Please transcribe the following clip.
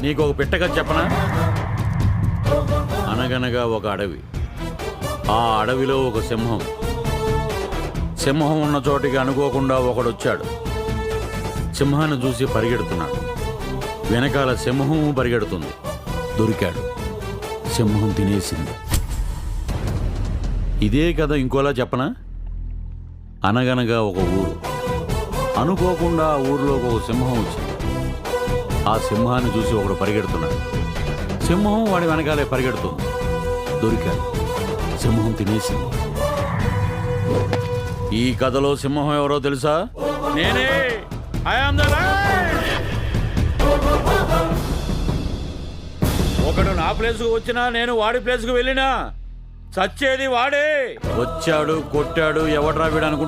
నీకు ఒక పిట్టగా చెప్పనా? అనగనగా ఒక అడవి. ఆ అడవిలో ఒక సింహం. సింహం ఉన్న చోటికి అనుకోకుండా ఒకడొచ్చాడు. సింహాన్ని చూసి పరిగెడుతున్నాడు. వెనకాల సింహం పరిగెడుతుంది. దొరికాడు. సింహం తినేసింది. ఇదే కథ ఇంకోలా చెప్పనా? అనగనగా ఒక ఊరు. అనుకోకుండా ఆ ఊరిలోకి ఒక సింహం వచ్చింది. ఆ సింహాన్ని చూసి ఒకడు పరిగెడుతున్నాడు. సింహం వాడి వెనకాలే పరిగెడుతుంది. దొరికాడు. సింహం తినేసింది. ఈ కథలో సింహం ఎవరో తెలుసా? నేనే. ఒకడు నా ప్లేస్కు వచ్చినా నేను వాడి ప్లేస్కు వెళ్ళినా. చచ్చేది వాడే. వచ్చాడు కొట్టాడు ఎవడ్రా వీడు అనుకుంటున్నాడు?